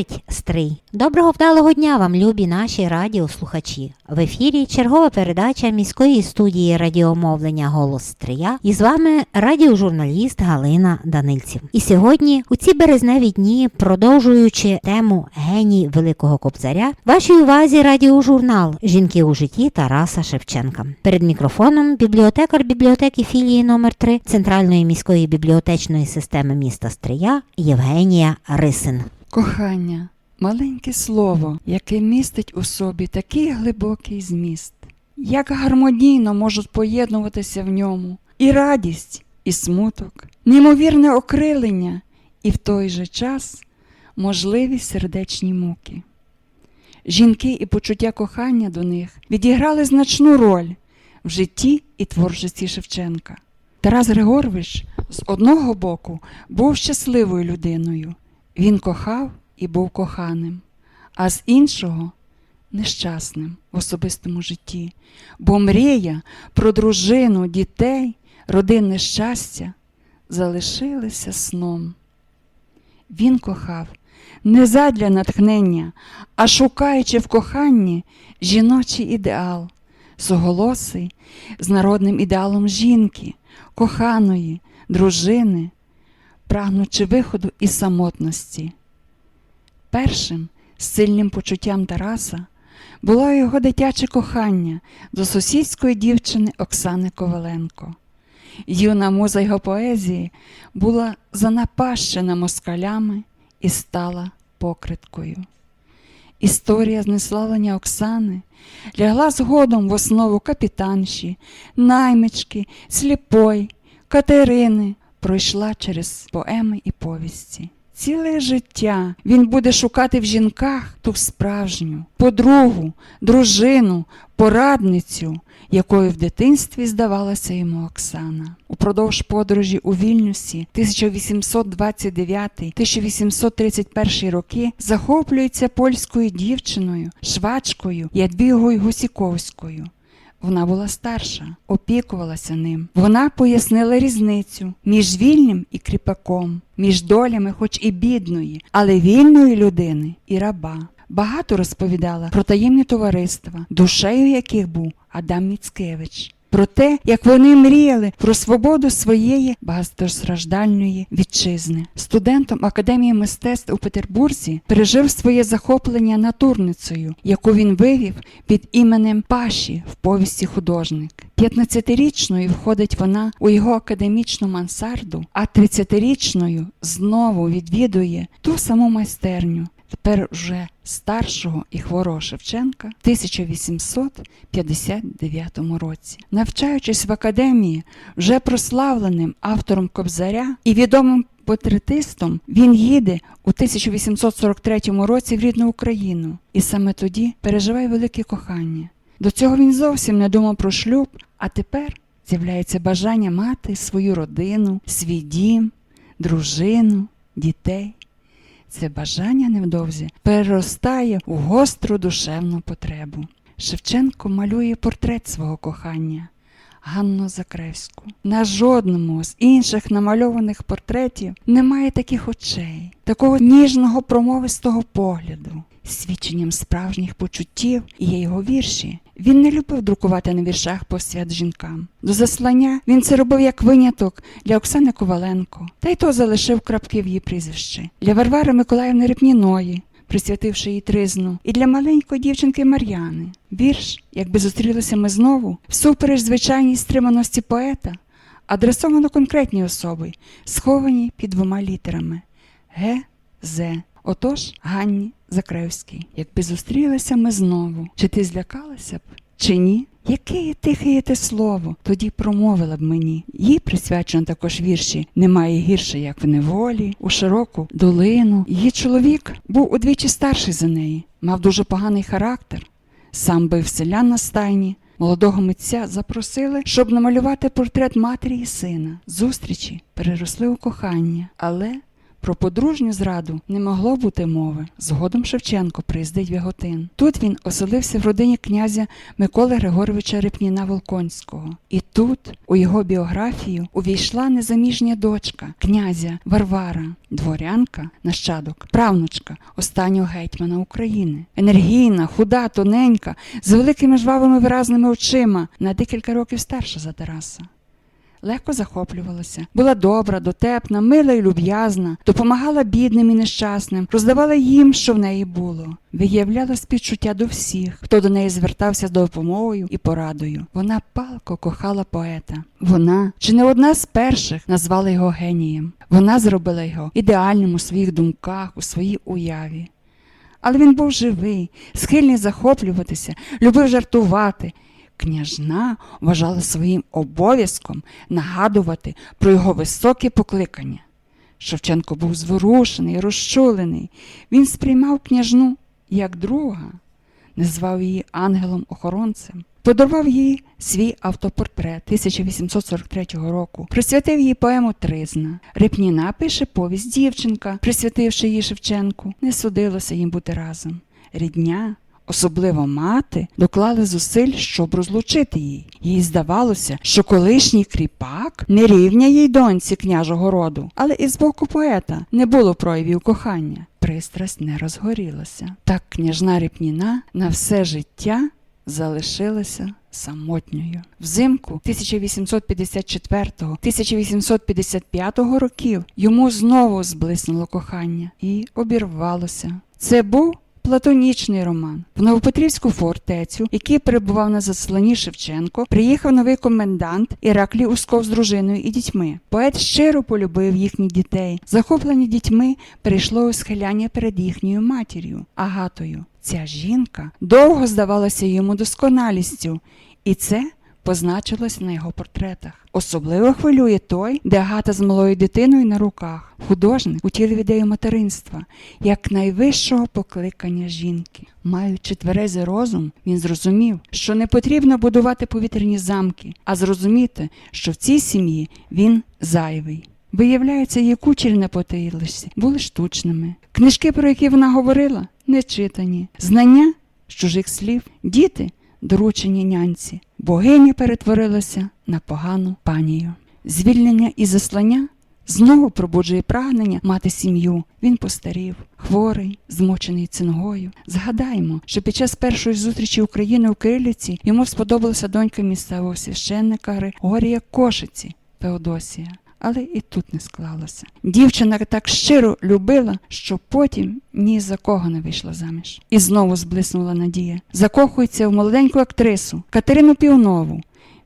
говорить Стрий. Доброго вдалого дня вам, любі наші радіослухачі. В ефірі чергова передача міської студії радіомовлення Голос Стрия. І з вами радіожурналіст Галина Данильців. І сьогодні, у ці березневі дні, продовжуючи тему геній Великого Кобзаря, вашій увазі радіожурнал Жінки у житті Тараса Шевченка. Перед мікрофоном бібліотекар бібліотеки філії номер 3 Центральної міської бібліотечної системи міста Стрия Євгенія Рисин. Кохання маленьке слово, яке містить у собі такий глибокий зміст, як гармонійно можуть поєднуватися в ньому і радість, і смуток, неймовірне окрилення, і в той же час можливі сердечні муки. Жінки і почуття кохання до них відіграли значну роль в житті і творчості Шевченка. Тарас Григорович з одного боку був щасливою людиною. Він кохав і був коханим, а з іншого нещасним в особистому житті, бо мрія про дружину, дітей, родинне щастя залишилися сном. Він кохав не задля натхнення, а шукаючи в коханні жіночий ідеал, суголосий з народним ідеалом жінки, коханої, дружини, прагнучи виходу із самотності. Першим сильним почуттям Тараса було його дитяче кохання до сусідської дівчини Оксани Коваленко. Юна муза його поезії була занапащена москалями і стала покриткою. Історія знеславлення Оксани лягла згодом в основу капітанші, наймички, сліпой, Катерини, пройшла через поеми і повісті. Ціле життя він буде шукати в жінках ту справжню, подругу, дружину, порадницю, якою в дитинстві здавалася йому Оксана. Упродовж подорожі у Вільнюсі 1829-1831 роки захоплюється польською дівчиною, швачкою Ядвігою Гусіковською. Вона була старша, опікувалася ним. Вона пояснила різницю між вільним і кріпаком, між долями, хоч і бідної, але вільної людини і раба. Багато розповідала про таємні товариства, душею яких був Адам Міцкевич. Про те, як вони мріяли про свободу своєї багатостраждальної вітчизни. Студентом Академії мистецтв у Петербурзі пережив своє захоплення натурницею, яку він вивів під іменем Паші в повісті художник. 15-річною входить вона у його академічну мансарду, а 30-річною знову відвідує ту саму майстерню, тепер вже старшого і хворого Шевченка в 1859 році. Навчаючись в академії, вже прославленим автором Кобзаря і відомим портретистом, він їде у 1843 році в рідну Україну і саме тоді переживає велике кохання. До цього він зовсім не думав про шлюб, а тепер з'являється бажання мати свою родину, свій дім, дружину, дітей. Це бажання невдовзі переростає у гостру душевну потребу. Шевченко малює портрет свого кохання Ганну Закревську. На жодному з інших намальованих портретів немає таких очей, такого ніжного промовистого погляду. Свідченням справжніх почуттів і є його вірші. Він не любив друкувати на віршах посвят жінкам. До заслання він це робив як виняток для Оксани Коваленко, та й то залишив крапки в її прізвищі. Для Варвари Миколаївни Репніної, присвятивши їй тризну, і для маленької дівчинки Мар'яни. Вірш, якби зустрілися ми знову, всупереч звичайній стриманості поета, адресовано конкретній особі, схованій під двома літерами Г. З. Отож, Ганні Закревській, якби зустрілися ми знову, чи ти злякалася б, чи ні? Яке тихе те слово, тоді промовила б мені. Їй присвячено також вірші Немає гірше, як в неволі, у широку долину. Її чоловік був удвічі старший за неї, мав дуже поганий характер, сам бив селян на стайні. Молодого митця запросили, щоб намалювати портрет матері і сина. Зустрічі переросли у кохання, але Про подружню зраду не могло бути мови. Згодом Шевченко приїздить в Яготин. Тут він оселився в родині князя Миколи Григоровича Репніна Волконського. І тут у його біографію увійшла незаміжня дочка князя Варвара, дворянка, нащадок, правнучка останнього гетьмана України. Енергійна, худа, тоненька, з великими жвавими виразними очима, на декілька років старша за Тараса. Легко захоплювалася, була добра, дотепна, мила і люб'язна, допомагала бідним і нещасним, роздавала їм, що в неї було, виявляла співчуття до всіх, хто до неї звертався з допомогою і порадою. Вона палко кохала поета. Вона, чи не одна з перших, назвала його генієм. Вона зробила його ідеальним у своїх думках, у своїй уяві. Але він був живий, схильний захоплюватися, любив жартувати. Княжна вважала своїм обов'язком нагадувати про його високе покликання. Шевченко був зворушений, розчулений. Він сприймав княжну як друга, назвав її ангелом-охоронцем, подарував їй свій автопортрет 1843 року, присвятив їй поему Тризна. Репніна пише повість дівчинка, присвятивши її Шевченку. Не судилося їм бути разом. Рідня Особливо мати доклали зусиль, щоб розлучити її. Їй здавалося, що колишній кріпак не рівня їй доньці княжого роду, але і з боку поета не було проявів кохання. Пристрасть не розгорілася. Так княжна Ріпніна на все життя залишилася самотньою. Взимку 1854-1855 років йому знову зблиснуло кохання і обірвалося. Це був Платонічний роман в Новопетрівську фортецю, який перебував на засланні Шевченко, приїхав новий комендант Іраклій Усков з дружиною і дітьми. Поет щиро полюбив їхніх дітей. Захоплені дітьми перейшло у схиляння перед їхньою матір'ю Агатою. Ця жінка довго здавалася йому досконалістю, і це позначилось на його портретах. Особливо хвилює той, де Агата з малою дитиною на руках. Художник утілив ідею материнства як найвищого покликання жінки. Маючи тверезий розум, він зрозумів, що не потрібно будувати повітряні замки, а зрозуміти, що в цій сім'ї він зайвий. Виявляється, її кучері на потилищі були штучними. Книжки, про які вона говорила, не читані. Знання з чужих слів, діти доручені нянці. Богиня перетворилася на погану панію. Звільнення і заслання знову пробуджує прагнення мати сім'ю. Він постарів, хворий, змочений цингою. Згадаймо, що під час першої зустрічі України у Кирилівці йому сподобалася донька місцевого священника Григорія Кошиці Феодосія. Але і тут не склалося. Дівчина так щиро любила, що потім ні за кого не вийшла заміж. І знову зблиснула надія. Закохується в молоденьку актрису Катерину Півнову.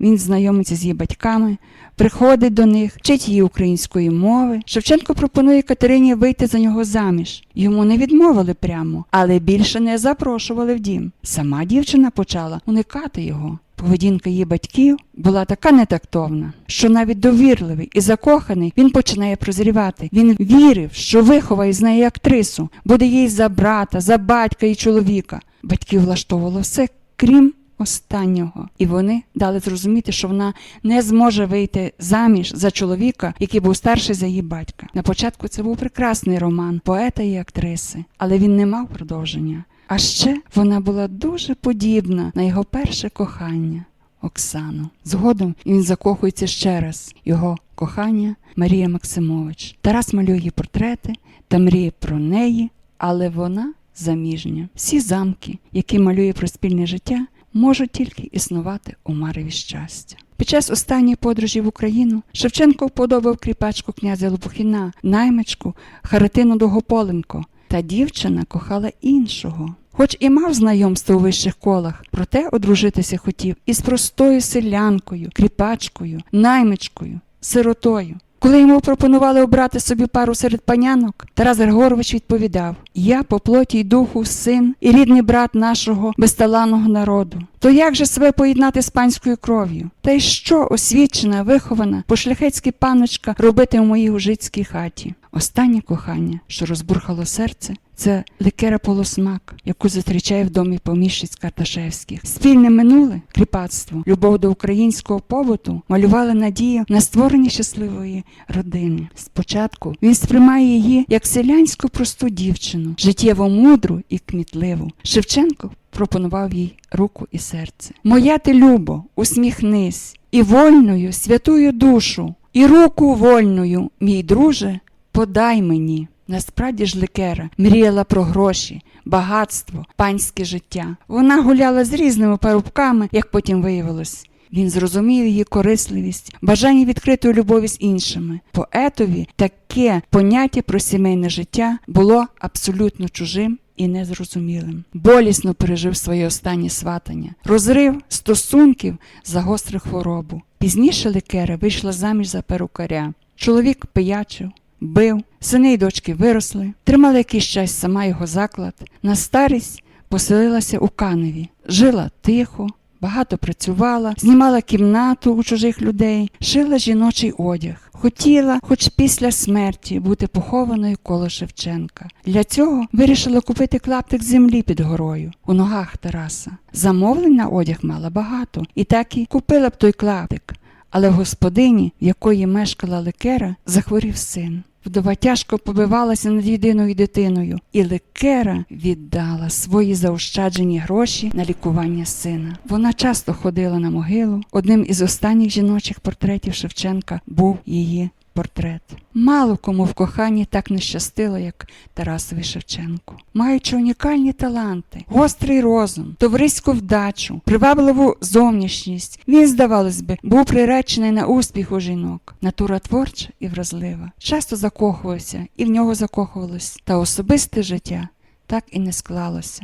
Він знайомиться з її батьками, приходить до них, вчить її української мови. Шевченко пропонує Катерині вийти за нього заміж. Йому не відмовили прямо, але більше не запрошували в дім. Сама дівчина почала уникати його. Поведінка її батьків була така нетактовна, що навіть довірливий і закоханий він починає прозрівати. Він вірив, що виховає з неї актрису, буде їй за брата, за батька і чоловіка. Батьків влаштовувало все, крім останнього, і вони дали зрозуміти, що вона не зможе вийти заміж за чоловіка, який був старший за її батька. На початку це був прекрасний роман поета і актриси, але він не мав продовження. А ще вона була дуже подібна на його перше кохання Оксану. Згодом він закохується ще раз його кохання Марія Максимович. Тарас малює її портрети та мріє про неї, але вона заміжня. Всі замки, які малює про спільне життя, можуть тільки існувати у мареві щастя. Під час останньої подорожі в Україну Шевченко вподобав кріпачку князя Лопухіна, наймичку Харитину Довгополенко. Та дівчина кохала іншого. Хоч і мав знайомство у вищих колах, проте одружитися хотів із простою селянкою, кріпачкою, наймичкою, сиротою. Коли йому пропонували обрати собі пару серед панянок, Тарас Григорович відповідав: Я по плоті й духу син і рідний брат нашого безталанного народу. То як же себе поєднати з панською кров'ю? Та й що освічена, вихована, пошляхецька паночка робити в моїй ужицькій хаті? Останнє кохання, що розбурхало серце, це ликера полосмак, яку зустрічає в домі поміщиць Карташевських. Спільне минуле кріпацтво, любов до українського побуту малювали надію на створення щасливої родини. Спочатку він сприймає її як селянську просту дівчину, життєво мудру і кмітливу. Шевченко пропонував їй руку і серце. Моя ти любо, усміхнись, і вольною святую душу, і руку вольною, мій друже, подай мені. Насправді ж Ликера мріяла про гроші, багатство, панське життя. Вона гуляла з різними парубками, як потім виявилось. Він зрозумів її корисливість, бажання відкритої любові з іншими. Поетові таке поняття про сімейне життя було абсолютно чужим і незрозумілим. Болісно пережив своє останнє сватання, розрив стосунків загострив хворобу. Пізніше Ликера вийшла заміж за перукаря. Чоловік пиячив, бив, сини й дочки виросли, тримала якийсь час сама його заклад. На старість поселилася у Каневі, жила тихо. Багато працювала, знімала кімнату у чужих людей, шила жіночий одяг. Хотіла, хоч після смерті, бути похованою коло Шевченка. Для цього вирішила купити клаптик землі під горою у ногах Тараса. Замовлень на одяг мала багато, і так і купила б той клаптик. Але в господині, в якої мешкала Ликера, захворів син. Вдова тяжко побивалася над єдиною дитиною, і Лекера віддала свої заощаджені гроші на лікування сина. Вона часто ходила на могилу. Одним із останніх жіночих портретів Шевченка був її портрет. Мало кому в коханні так не щастило, як Тарасові Шевченку. Маючи унікальні таланти, гострий розум, товариську вдачу, привабливу зовнішність, він, здавалось би, був приречений на успіх у жінок. Натура творча і вразлива. Часто закохувався, і в нього закохувалось, та особисте життя так і не склалося.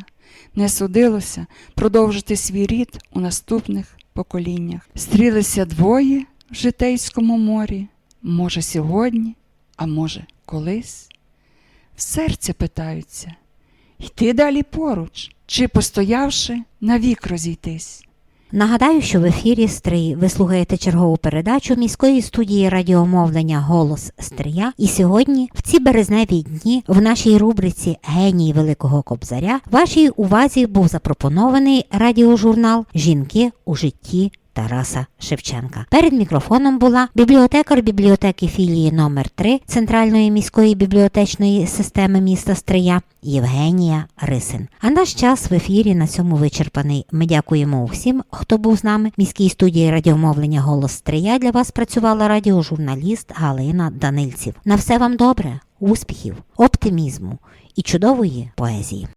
Не судилося продовжити свій рід у наступних поколіннях. Стрілися двоє в житейському морі. Може, сьогодні, а може, колись. В серце питаються йти далі поруч, чи, постоявши, навік розійтись. Нагадаю, що в ефірі Стрий ви слухаєте чергову передачу міської студії радіомовлення Голос Стрия. І сьогодні, в ці березневі дні, в нашій рубриці Генії Великого Кобзаря, вашій увазі був запропонований радіожурнал Жінки у житті. Тараса Шевченка. Перед мікрофоном була бібліотекар бібліотеки філії номер 3 Центральної міської бібліотечної системи міста Стрия Євгенія Рисин. А наш час в ефірі на цьому вичерпаний. Ми дякуємо усім, хто був з нами. Міській студії радіомовлення Голос Стрия для вас працювала радіожурналіст Галина Данильців. На все вам добре, успіхів, оптимізму і чудової поезії.